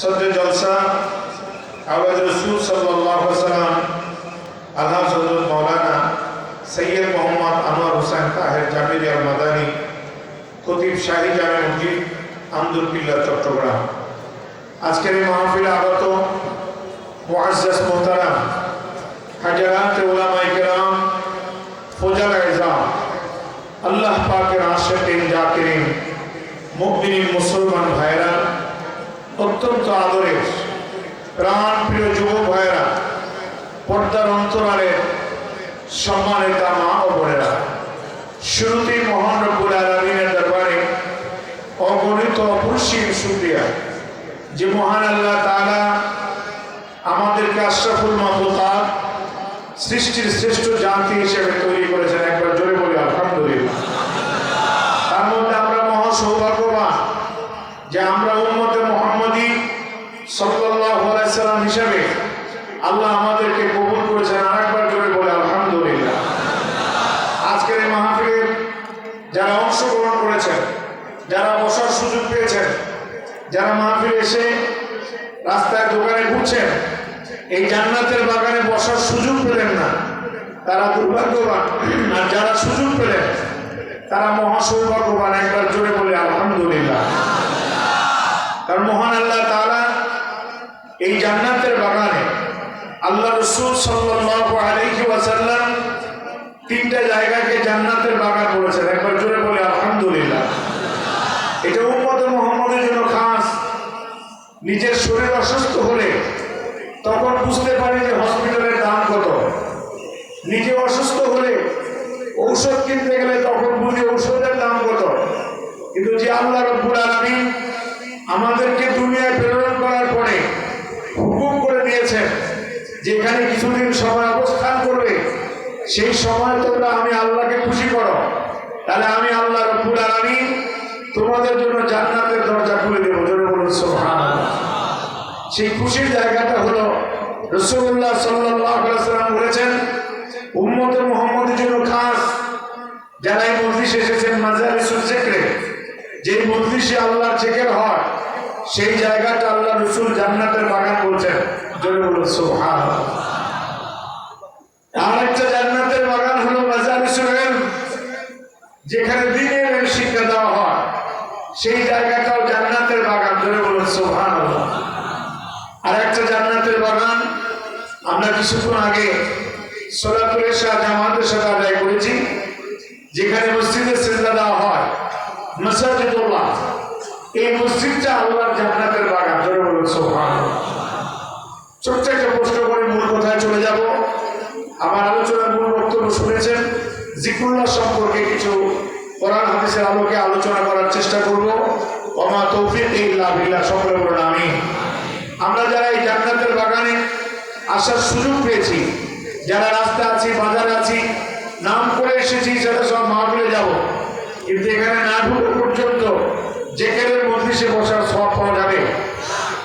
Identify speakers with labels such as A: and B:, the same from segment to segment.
A: সদ্য জলসা আওয়াজ রসুল সাল্লাহ সাল্লাম আল্লাহ হজরত মৌলানা সৈয়দ মোহাম্মদ আনোয়ার হোসেন তাহের জামিরিয়া মাদানী খতিব শাহী জামে মসজিদ আমদুল কিল্লা চট্টগ্রাম আজকের এই মাহফিলে আগত মুআজ্জাজ মোহতারাম হাজারাত উলামায়ে কেরাম ফোজাল ইজাম আল্লাহ পাকের আশেকিন জাকিরিন মুমিনিন মুসলমান ভাইরা অত্যন্ত আদরের প্রাণ প্রিয় যুব ভাইরা পর্দার অন্তরালের সম্মানিত মা ও বোনেরা শুরুতেই মহান আলমিনের দরবারে অগণিত অপরিসীম শুক্রিয়া যে মহান আল্লাহ তাআলা আমাদেরকে আশরাফুল মাহলুকাত সৃষ্টির শ্রেষ্ঠ জাতি হিসেবে তৈরি করেছেন। একবার জোরে বলি, আলহামদুলিল্লাহ। তার মধ্যে আমরা মহা সৌভাগ্যবান যে আমরা উম্মতে মোহাম্মদী সাল্লাল্লাহু আলাইহি সাল্লাম হিসেবে আল্লাহ আমাদেরকে কবুল করেছেন জোরে বলে আলহামদুলিল্লাহ। আজকের এই মাহফিলে যারা অংশগ্রহণ করেছেন, যারা বসার সুযোগ পেয়েছেন, যারা মাহফিলে এসে রাস্তায় দোকানে ঘুরছেন, এই জান্নাতের বাগানে বসার সুযোগ পেলেন না, তারা দুর্ভাগ্যবান। আর যারা সুযোগ পেলেন, তারা মহা একবার জোরে বলে আলহামদুলিল্লাহ। কারণ মহান আল্লাহ তাআলা এই জান্নাতের বাগানে আল্লাহ রসুল ওয়াসাল্লাম তিনটা জায়গাকে জান্নাতের বাগান বলেছেন। একবার জোরে বলে আলহামদুলিল্লাহ। এটা উম্মত মোহাম্মদের জন্য খাস। নিজের শরীর অসুস্থ হলে তখন বুঝতে পারি যে হসপিটালের দাম কত। নিজে অসুস্থ হলে ঔষধ কিনতে গেলে তখন বুঝি ঔষধের দাম কত। কিন্তু যে আল্লাহ রব্বুল আলামিন আমাদেরকে দুনিয়ায় প্রেরণ করার পরে দিয়েছেন যেখানে কিছুদিন সময় অবস্থান করবে, সেই সময় তোমরা আমি আল্লাহকে খুশি করো। তাহলে আমি আল্লাহ রব্বুল আলামিন তোমাদের জন্য জান্নাতের দরজা খুলে দেবো সেই খুশির জায়গাটা হলো রসুল্লাহ সাল্লাম বলেছেন, উম্মতে মোহাম্মদের জন্য খাস যারা এই এসেছেন, মাজারিসুল জেকরে যে মজলিসে আল্লাহর জেকের হয়, সেই জায়গাটা আল্লাহ রসুল জান্নাতের বাগান বলছেন। যেখানে দিনের শিক্ষা দেওয়া হয়। সেই জায়গাটাও জান্নাতের বাগান জোরে বলুন সুবহানাল্লাহ। আর একটা জান্নাতের বাগান আমরা কিছুক্ষণ আগে সোলাতুলের সাথে জামাতের সাথে আদায় করেছি, যেখানে মসজিদে সেজদা দেওয়া হয়। মসাজিদুল্লাহ এই মসজিদটা আল্লাহর জান্নাতের বাগান ধরে বলুন সোহান ছোট্ট একটা প্রশ্ন করে মূল কথায় চলে যাব। আমার আলোচনার মূল বক্তব্য শুনেছেন জিকুল্লাহ সম্পর্কে কিছু কোরআন হাদিসের আলোকে আলোচনা করার চেষ্টা করব। অমা তৌফিক ইল্লা বিল্লাহ, সকলে বলুন আমি আমরা যারা এই জান্নাতের বাগানে আসার সুযোগ পেয়েছি, যারা রাস্তা আছি, বাজার আছি, নাম করে এসেছি, সেটা সব মাহফিলে যাব। কিন্তু এখানে না ঢুকে পর্যন্ত যেখানের মজলিসে বসার সব পাওয়া যাবে।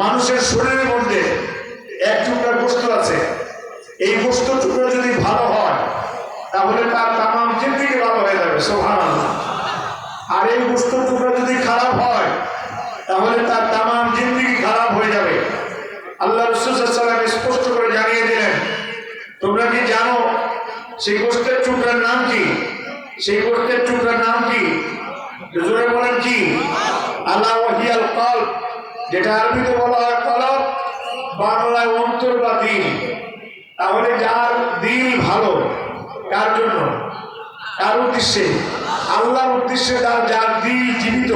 A: মানুষের শরীরের মধ্যে এক টুকরা গোশত আছে। এই গোশত টুকরা যদি ভালো হয়, তাহলে তার তামাম জিন্দেগি ভালো হয়ে যাবে, সুবহানাল্লাহ। আর এই গোশত টুকরা যদি খারাপ হয়, তাহলে তার তামাম জিন্দেগি খারাপ হয়ে যাবে। আল্লাহ রসুলাম স্পষ্ট করে জানিয়ে দিলেন, তোমরা কি জানো সেই গোষ্ঠের টুকরার নাম কি? সেই গোষ্ঠের টুকরার নাম কি? জোরে বলেন কি? আল্লাহ ওয়াহিয়াল যেটা আরবিতে বলা হয় কলব, বাংলায় অন্তর বা দিল তাহলে যার দিল ভালো, কার জন্য? কার উদ্দেশ্যে? আল্লাহর উদ্দেশ্যে তার যার দিল জীবিত,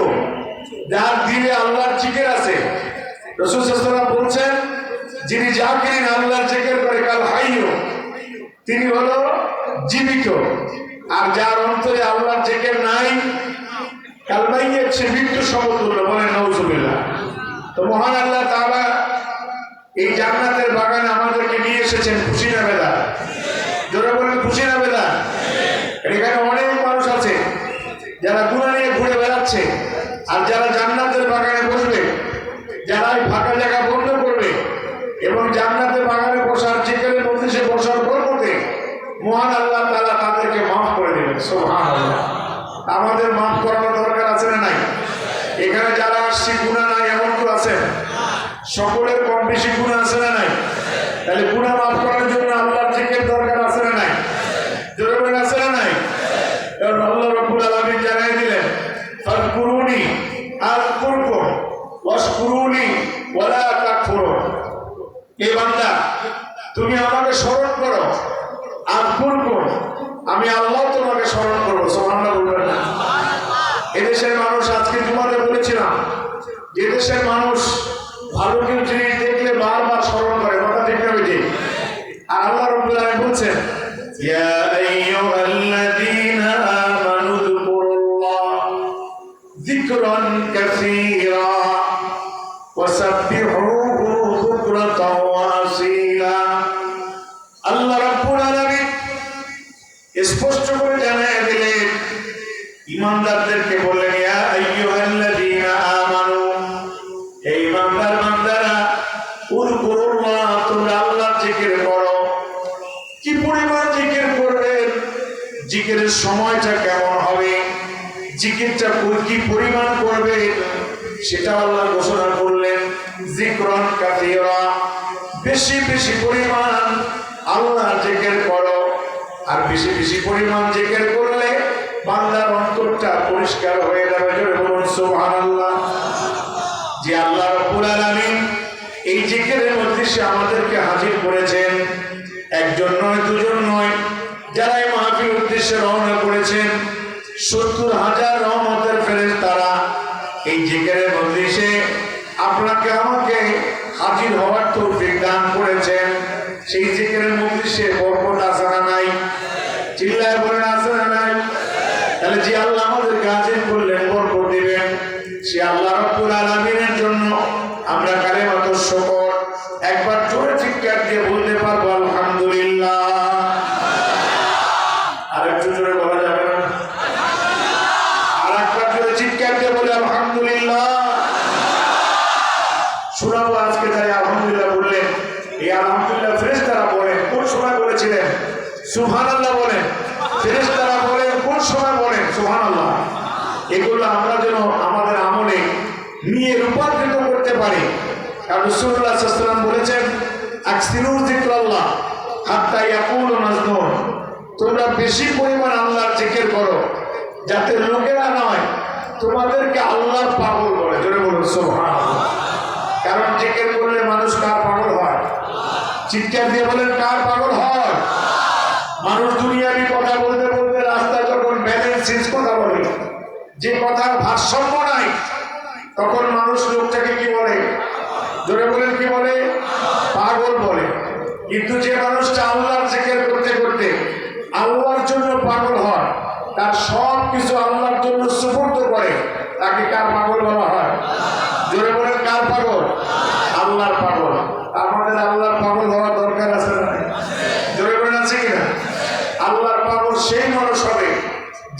A: যার দিলে আল্লাহর জিকির আছে। রসুল বলছেন, যিনি জাকিরিন আল্লাহর জিকির করে, কাল হাইও তিনি হলো জীবিত। আর যার অন্তরে আল্লাহর জিকির নাই কালমাইয়ের সে মৃত্যু সমতুল্য বলে নৌজুবিল্লাহ তো মহান আল্লাহ তাআলা এই জান্নাতের বাগানে আমাদেরকে নিয়ে এসেছেন খুশি না বেদা জোরে বলেন খুশি না বেদা এখানে অনেক মানুষ আছে, যারা গুণা নিয়ে ঘুরে বেড়াচ্ছে, আর যারা জান্নাতের বাগানে বসবে, যারা এই ফাঁকা জায়গা বন্ধ করবে, এবং জান্নাতের বাগানে বসার চিকেনের মধ্যে সে বসার পরবর্তী মহান আল্লাহ তালা তাদেরকে মাফ করে দেবেন। সোহান আমাদের মাফ করানোর দরকার আছে না নাই? এখানে যারা আসছি গুণা নাই এমন কেউ আছেন সকলের কম বেশি গুণ স্পষ্ট করে জানায় দিলেন ইমানদারদেরকে বললেন সময়টা কেমন হবে? জিকিরটা কো- পরিমাণ করবে সেটা আল্লাহ ঘোষণা করলেন, জিক্রন কাথিরা বেশি বেশি পরিমাণ আল্লাহ জিকির করো। বেশি বেশি পরিমাণ জিকির করলে বান্দার অন্তরটা পরিষ্কার হয়ে যাবে। বলুন, সুবহানাল্লাহ। যে আল্লাহ এই জিকিরের মধ্যে সে আমাদেরকে হাজির করেছেন। একজন নয়, দুজন নয়, যারা এই মাহফিল উদ্দেশ্যে রওনা করেছেন, সত্তর হাজার রহমতের ফেরেস তারা এই জিকিরের মধ্যে সে আপনাকে আমাকে হাজির হওয়ার এই আলহামদুলিল্লাহ ফেরেশতারা বলেন কোন সময় বলেছিলেন? সুহান সুবহানাল্লাহ বলেন ফেরেশতারা বলেন কোন সময় বলেন সুবহানাল্লাহ। এগুলো আমরা যেন আমাদের আমলে নিয়ে রূপান্তরিত করতে পারি। কারণ আলাইহি ওয়াসাল্লাম বলেছেন, আকসিরু যিকরাল্লাহ হাত্তা ইয়াকুলু মাজনুন। তোমরা বেশি পরিমাণ আল্লাহর জিকির করো, যাতে লোকেরা নয়, তোমাদেরকে আল্লাহর পাগল বলে। জোরে বলুন, সুবহানাল্লাহ। কারণ জিকির করলে মানুষ কার পাগল হয়? চিৎকার দিয়ে বলেন, কার পাগল হয়? মানুষ দুনিয়াবি কথা বলতে বলতে রাস্তায় যখন ব্যালেন্স কথা বলে, যে কথার ভারসাম্য নাই, তখন মানুষ লোকটাকে কি বলে জোরে বলেন কি বলে পাগল বলে কিন্তু যে মানুষটা আল্লাহর জিকির করতে করতে আল্লাহর জন্য পাগল হয় তার সব কিছু আল্লাহর জন্য সুপর্দ করে তাকে কার পাগল বলা হয় জোরে বলেন কার পাগল আল্লাহর পাগল আমাদের আল্লাহর পাগল হওয়ার দরকার আছে না জোরে বলেন আছে কিনা আল্লাহর পাগল সেই মানুষ হবে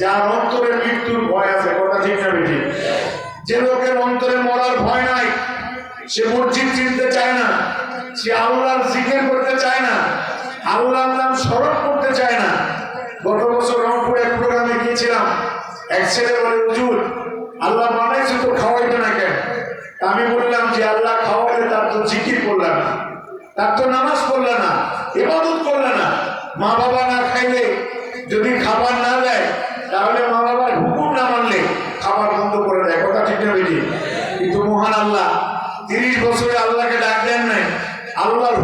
A: যার অন্তরে মৃত্যুর ভয় আছে কথা ঠিক না বেঠিক যে লোকের অন্তরে মরার ভয় নাই সে মসজিদ চিনতে চায় না সে আল্লাহর জিকির করতে চায় না আল্লাহর নাম স্মরণ করতে চায় না গত বছর রংপুর এক প্রোগ্রামে গিয়েছিলাম এক ছেলে বলে হুজুর আল্লাহ বানাইছে তো খাওয়াইতো না কেন? আমি বললাম যে আল্লাহ খাওয়াইলে তার তো জিকির করলে না, তার তো নামাজ পড়লে না, ইবাদত করলে না। মা বাবা না খাইলে, যদি খাবার না দেয়, তাহলে মা বাবার হুকুম না মানলে খাবার বন্ধ করে দেয়। কথা ঠিক না বেশি কিন্তু মহান আল্লাহ, তিরিশ বছরে আল্লাহকে ডাক দেন নাই, আল্লাহর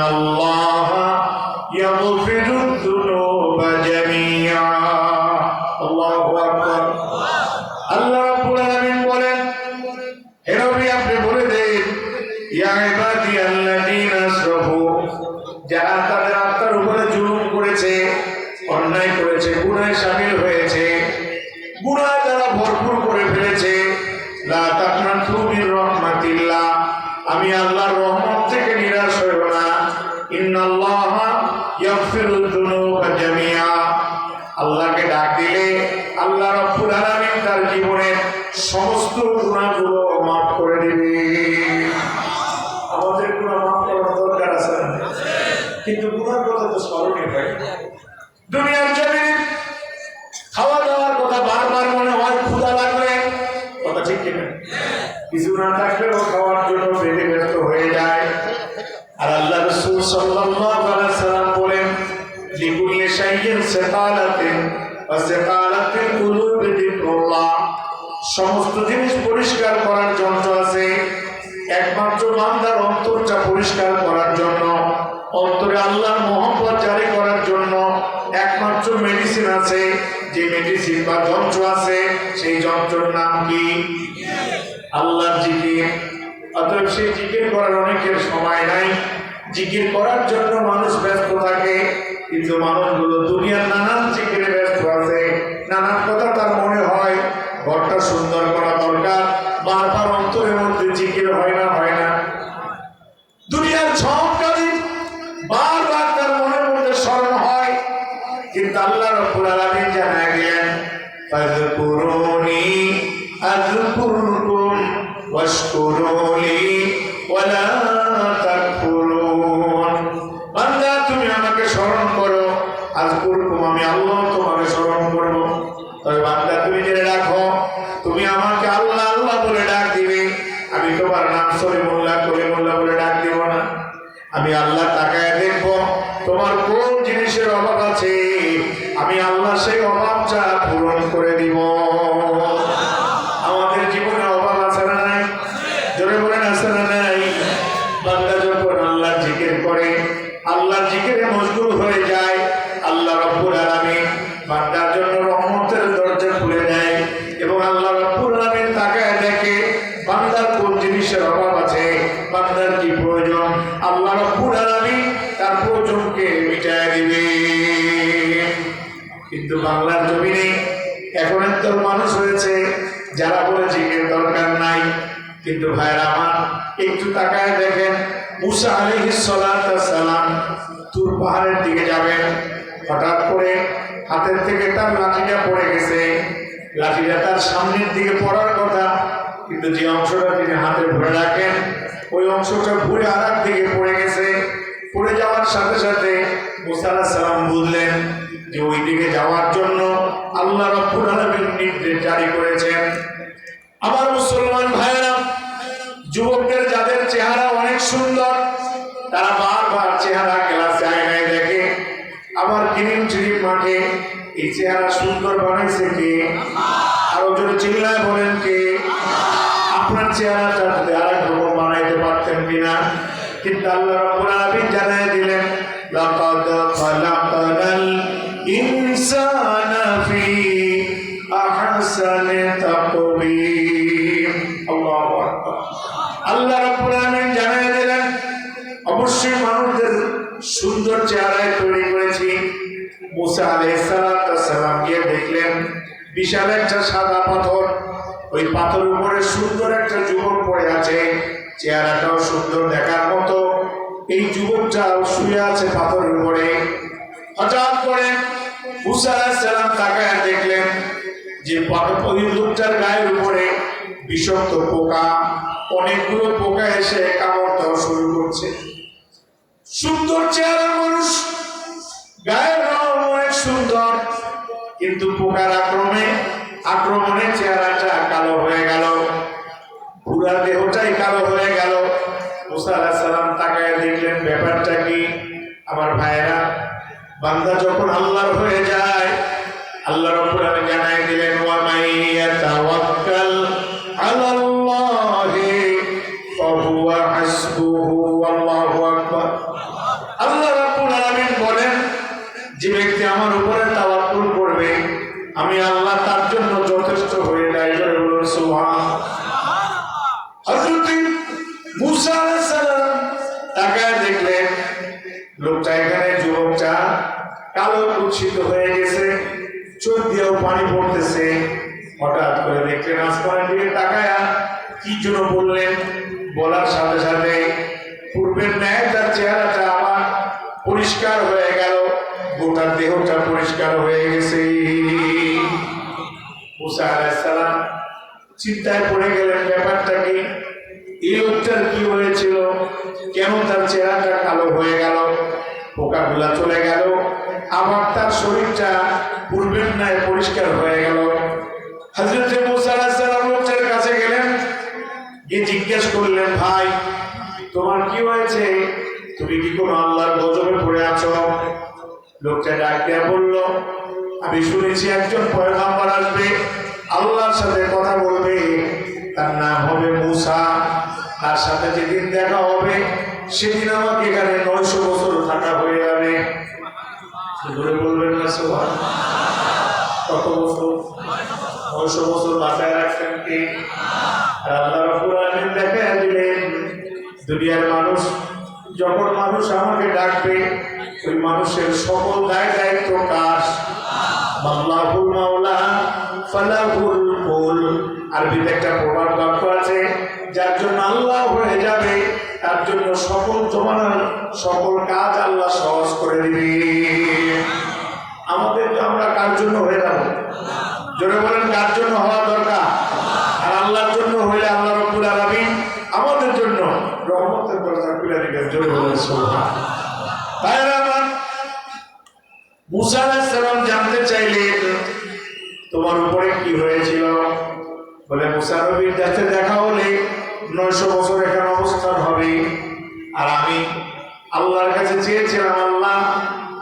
A: الله يغفر الذنوب جميعا কিন্তু গুনার কথা তো স্মরণে হয়। দুনিয়ার জমিনে খাওয়া দাওয়ার কথা বারবার মনে হয়, ক্ষুধা লাগবে। কথা ঠিক কিনা কিছু না থাকলেও খাওয়ার জন্য বেড়ে ব্যস্ত হয়ে যায়। আর আল্লাহ রসুল সাল্লাল্লাহু আলাইহি সাল্লাম বলেন, লিকুল্লি শাইইন সাকালাতিন ওয়া আল্লাহর জিকির। অতএব সেই জিকির করার অনেকের সময় নাই। জিকির করার জন্য মানুষ ব্যস্ত থাকে, কিন্তু মানুষগুলো দুনিয়ার নানান জিকিরে ব্যস্ত আছে। নানান কথা তার মনে আমি আল্লাহ বাংলার জমিনে এখন একদল মানুষ হয়েছে যারা বলে জিজ্ঞের দরকার নাই। কিন্তু ভাইরা আমার, একটু তাকায় দেখেন, মুসা আলাইহিস সালাম তুর পাহাড়ের দিকে যাবেন। হঠাৎ করে হাতের থেকে তার লাঠিটা পড়ে গেছে। লাঠিটা তার সামনের দিকে পড়ার কথা, কিন্তু যে অংশটা তিনি হাতে ধরে রাখেন, ওই অংশটা ঘুরে আর এক দিকে পড়ে গেছে। পড়ে যাওয়ার সাথে সাথে মুসা আলাইহিস সালাম বুঝলেন যে ওই দিকে যাওয়ার জন্য আল্লাহ রব্বুল আলামিন নির্দেশ জারি করেছেন। আমার মুসলমান ভাইরা যুবকদের যাদের চেহারা অনেক সুন্দর, তারা বারবার চেহারা ক্লাসে আয়নায় দেখে, আবার গ্রিন ট্রিপ মাঠে এই চেহারা সুন্দর বানাইছে কে? আরও জোরে চিল্লায় বলেন কে? আপনার চেহারাটা আর এক রকম বানাইতে পারতেন কিনা? কিন্তু আল্লাহ রাব্বুল আলামিন জানাই দিলেন বিশাল একটা সাদা পাথর। ওই পাথর উপরে সুন্দর একটা যুবক পড়ে আছে। চেহারাটাও সুন্দর দেখার মতো। এই যুবকটা শুয়ে আছে পাথরের উপরে। হঠাৎ করে মুসা তাকায় দেখলেন যে ওই লোকটার গায়ের উপরে বিষাক্ত পোকা। অনেকগুলো পোকা এসে কামড় দেওয়া শুরু করছে। সুন্দর চেহারা মানুষ পোকার আক্রমণে আক্রমণে চেহারাটা কালো হয়ে গেল। পুরা দেহটাই কালো হয়ে গেল। সালাম তাকায় দেখলেন, ব্যাপারটা কি? আমার ভাইয়েরা, বান্দা যখন আল্লাহর হয়ে যায়, আল্লাহ রাব্বুল আলামিন জানাই দিলেন, ওয়া আল্লাহু রাব্বুল বলেন, যে আমি আল্লাহ তার জন্য যথেষ্ট হয়ে তাকায় দেখলেন, লোকটা এখানে, যুবকটা কালো কুৎসিত হয়ে গেছে, চোখ দিয়েও পানি পড়তেছে। হঠাৎ করে দেখলেন, আসমানের দিকে তাকায়া কি জন্য বললেন চিন্তায় পড়ে গেলেন ব্যাপারটা কি এই লোকটার কি হয়েছিল? কেন তার চেহারাটা কালো হয়ে গেল? পোকাগুলা চলে গেল। আবার তার শরীরটা পূর্বের ন্যায় পরিষ্কার হয়ে গেল। হজরত মুসা আলাইসালাম লোকটার কাছে গেলেন। গিয়ে জিজ্ঞেস করলেন, ভাই, তোমার কি হয়েছে? তুমি কি কোনো আল্লাহর গজবে পড়ে আছো? লোকটা ডাক দিয়া বলল, আমি শুনেছি একজন পয়গাম্বর আসবে। আল্লাহর সাথে কথা বলবে, তার নাম হবে মুসা। তার সাথে যেদিন দেখা হবে, সেদিন আমাকে এখানে নয়শো বছর থাকা হয়ে যাবে। বলবেন না সোভা কত বছর? নয়শো বছর বাঁচায় রাখছেন কে? আর আল্লাহ রব্বুল আলামিন দেখা দিলেন, দুনিয়ার মানুষ, যখন মানুষ আমাকে ডাকবে, ওই মানুষের সকল দায় দায়িত্ব কাজ আল্লাহুল মাওলা। ফালাহুল কুল আরবিতে একটা প্রবাদ বাক্য আছে, যার জন্য আল্লাহ হয়ে যাবে, তার জন্য সকল জমানার সকল কাজ আল্লাহ সহজ করে দিবে। আমাদের আমরা কার জন্য হয়ে যাব? জোরে বলেন, কার জন্য হওয়া দরকার? আর আল্লাহর জন্য হইলে আল্লাহ রব্বুল আলামিন আমাদের জন্য রহমতের দরজা খুলে দিবেন, জোরে বলেন ভাইরা আমার, মুসা জানতে চাইলেন তোমার উপরে কি হয়েছিল বলে মুসা নবীর কাছে দেখা হলে নয়শো বছর এখানে অবস্থান হবে। আর আমি আল্লাহর কাছে চেয়েছিলাম আল্লাহ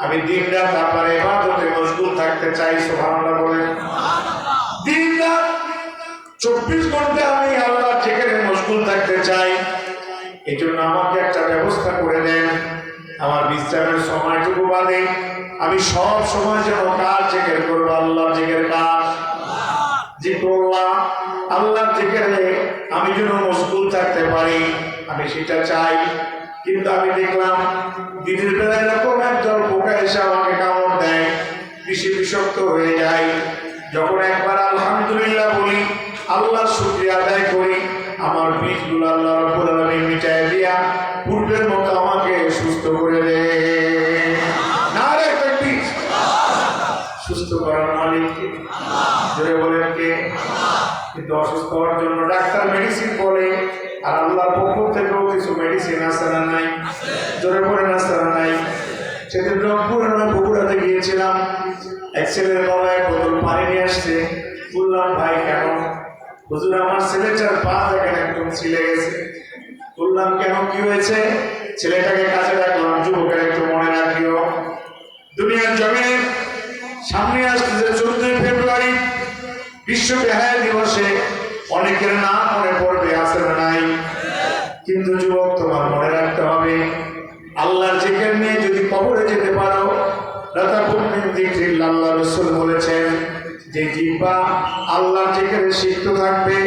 A: আমি দিন রাত আপনার এবাদতে মশগুল থাকতে চাই সুবহানাল্লাহ বলেন। দিন রাত চব্বিশ ঘণ্টা আমি আল্লাহ যেখানে মশগুল থাকতে চাই এই জন্য আমাকে একটা ব্যবস্থা করে দেন। আমার বিশ্রামের সময়টুকু বাদে আমি সব সময় যেন কাজ জেগের করব আল্লাহ জেগের কাজ। যে করলাম আল্লাহ জেগেরে আমি যেন মশগুল থাকতে পারি, আমি সেটা চাই। কিন্তু আমি দেখলাম, দিনের বেলা এরকম একদল পোকা এসে আমাকে কামড় দেয় বেশি বিষক্ত হয়ে যায়। যখন একবার আলহামদুলিল্লাহ বলি আল্লাহ শুক্রিয়া আদায় করি, আমার বীজগুলো আল্লাহ কিন্তু অসুস্থ হওয়ার জন্য ডাক্তার মেডিসিন বলে, আর আল্লাহর পক্ষ থেকেও কিছু মেডিসিন আছে না নাই? জোরে বলেন, আছে না নাই? সেদিন রংপুর আমি বগুড়াতে গিয়েছিলাম। এক ছেলের বাবা বোতল পানি নিয়ে আসছে। বললাম, ভাই, কেন? হুজুর, আমার ছেলেটার পা দেখেন, একদম ছিলে গেছে। বললাম, কেন? কি হয়েছে? ছেলেটাকে কাছে রাখলাম, যুবকের একটু মনে রাখিও। দুনিয়ার জমিনে সামনে আসতেছে চোদ্দই ফেব্রুয়ারি, বিশ্ব বেহায়া দিবসে অনেকের নাম মনে পড়বে আসে না নাই কিন্তু যুবক, তোমার মনে রাখতে হবে, আল্লাহর জিকির নিয়ে যদি কবরে যেতে পারো আল্লাহ রসুল বলেছেন যে জিব্বা আল্লাহর জিকিরে সিদ্ধ থাকবে,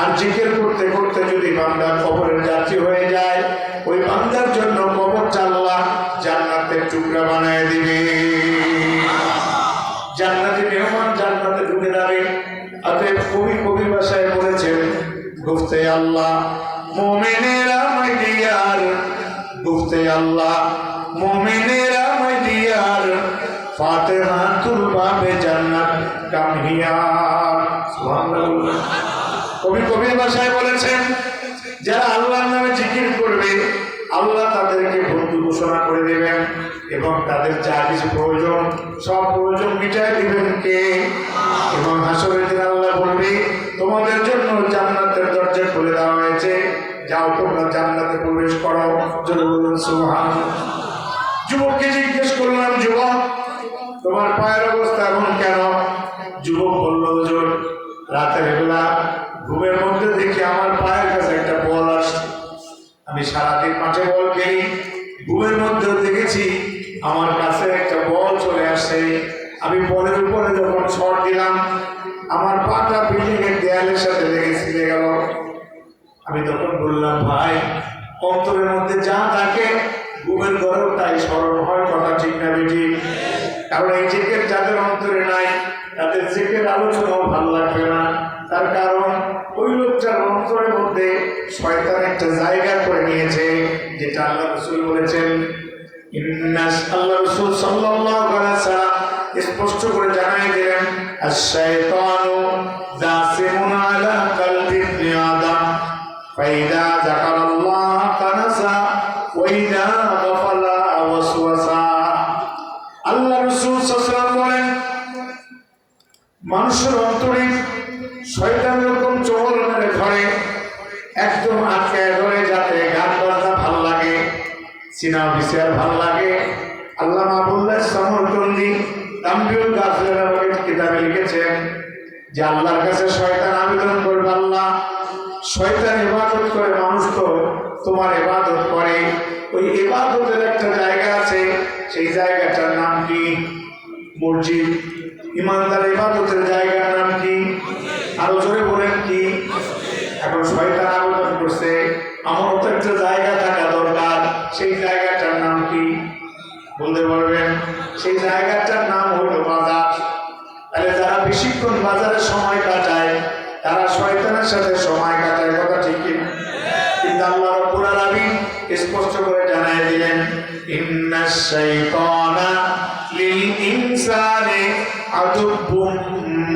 A: আর জিকির করতে করতে যদি বান্দার কবরের যাত্রী হয়ে যায়, ওই বান্দার জন্য কবরটা আল্লাহ জান্নাতের টুকরা বানায় দিবে। জান্নাতে মেহমান জান্নাতে ঢুকে যাবে। অতএব কবি কবির ভাষায় বলেছেন গুফতে আল্লাহ মোমেনেরা মাইডিয়ার গুফতে আল্লাহ, মোমেনেরা মাইডিয়ার ফাতেহাতুল বাবে জান্নাত কামহিয়ার সুবহানাল্লাহ। কবি কবির ভাষায় বলেছেন, যারা আল্লাহর নামে জিকির করবে, আল্লাহ তাদেরকে বন্ধু ঘোষণা করে দেবেন এবং তাদের যা কিছু প্রয়োজন, সব প্রয়োজন মিটাই দিবেন কে? এবং হাসরের দিন আল্লাহ বলবে, তোমাদের জন্য যাও, তোমরা জান্নাতে প্রবেশ করো। জোরে যুবককে জিজ্ঞেস করলাম, যুবক, তোমার পায়ের অবস্থা এমন কেন? যুবক বলল, হুজুর, রাতের বেলা ঘুমের মধ্যে দেখি আমার পায়ের কাছে একটা বল আসছে। আমি সারাদিন মাঠে বল খেলি, ঘুমের মধ্যে দেখেছি আমার কাছে একটা বল চলে আসে আমি বলের উপরে যখন শট দিলাম, আমার পাটা বিল্ডিং এর দেয়ালের সাথে লেগে গেল। আমি তখন বললাম, ভাই, অন্তরের মধ্যে যা থাকে, ঘুমের ঘরেও তাই স্মরণ হয়, কথা ঠিক না বেটি কারণ এই জিকের যাদের অন্তরে নাই, তাদের জিকির আলোচনাও ভালো লাগবে না। তার কারণ, ওই লোকটার অন্তরের মধ্যে শয়তান একটা জায়গা করে নিয়েছে, যেটা আল্লাহ রসুল বলেছেন আল্লাহ রসুল আলাইহি স্পষ্ট করে জানাই দিলেন আশ-শাইতানু দাসিমুন সিনেমা বিচার ভালো লাগে? আল্লাহ মাহবুল্লাহ সমরকন্দি তাম্বিউল আমাকে কিতাবে লিখেছেন যে, আল্লাহর কাছে শয়তান আবেদন করবে আল্লাহ। শয়তান ইবাদত করে, মানুষ তো তোমার ইবাদত করে। ওই ইবাদতের একটা জায়গা আছে, সেই জায়গাটার নাম কি? মসজিদ। ইমানদার ইবাদতের জায়গার নাম কি? আরও জোরে বলেন কি? এখন শয়তান সাথে সময় কাটায়, কথা ঠিক কিন্তু আল্লাহ রাব্বুল আলামিন স্পষ্ট করে জানাই দিলেন শাইতানা লিল ইনসানি আদুব্বুম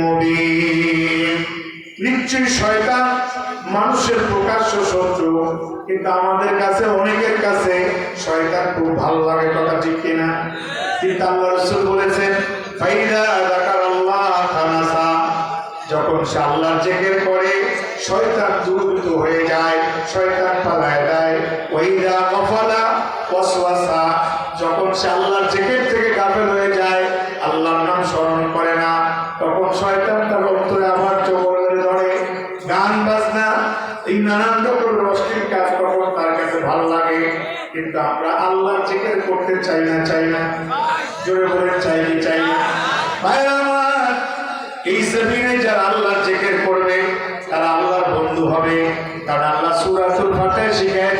A: মুবিন। নিশ্চয়ই শয়তান মানুষের প্রকাশ্য শত্রু, কিন্তু আমাদের কাছে, অনেকের কাছে শয়তান খুব ভালো লাগে, কথা ঠিক কিনা? কিন্তু আল্লাহ রসুল বলেছেন, ফাইদা ধরে গান বাজনা, এই নানান কাজ তার কাছে ভালো লাগে। কিন্তু আমরা আল্লাহর জিকির করতে চাই না চাই না। জোরে বলে চাই চাই না। যারা আল্লাহর করবে তারা আল্লাহর বন্ধু হবে। কারণ আল্লাহ সুরাতুল ফাতে শিখিয়ে